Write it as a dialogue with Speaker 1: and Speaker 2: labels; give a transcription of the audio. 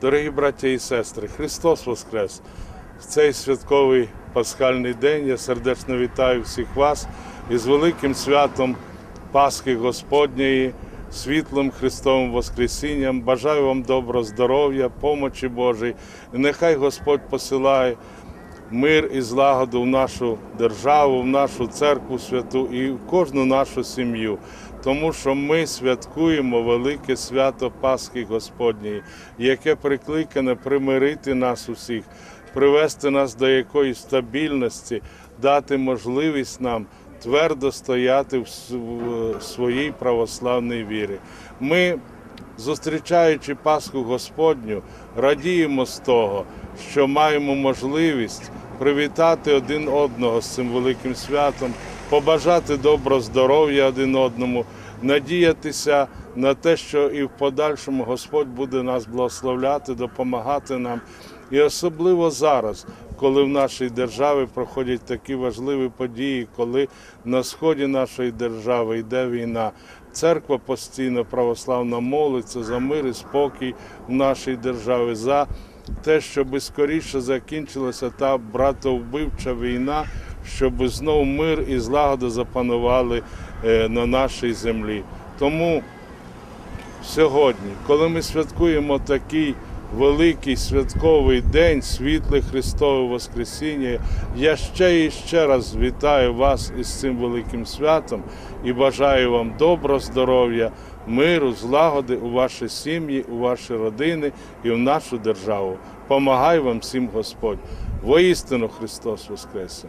Speaker 1: Дорогі браття і сестри, Христос Воскрес! В цей святковий пасхальний день я сердечно вітаю всіх вас із великим святом Пасхи Господньої, світлим Христовим Воскресінням. Бажаю вам добро здоров'я, помочі Божої. І нехай Господь посилає мир і злагоду в нашу державу, в нашу церкву святу і в кожну нашу сім'ю. Тому що ми святкуємо велике свято Пасхи Господньої, яке прикликане примирити нас усіх, привести нас до якоїсь стабільності, дати можливість нам твердо стояти в своїй православній вірі. Ми зустрічаючи Пасху Господню, радіємо з того, що маємо можливість привітати один одного з цим великим святом, побажати добро здоров'я один одному, надіятися на те, що і в подальшому Господь буде нас благословляти, допомагати нам. І особливо зараз, коли в нашій державі проходять такі важливі події, коли на сході нашої держави йде війна. Церква постійно православна молиться за мир і спокій в нашій державі, за те, щоб скоріше закінчилася та братовбивча війна, щоб знову мир і злагода запанували е, на нашій землі. Тому сьогодні, коли ми святкуємо такий великий святковий день, світле Христове Воскресіння, я ще і ще раз вітаю вас із цим великим святом і бажаю вам добро, здоров'я, миру, злагоди у ваші сім'ї, у ваші родини і в нашу державу. Помагай вам всім Господь. Воістину Христос Воскресе!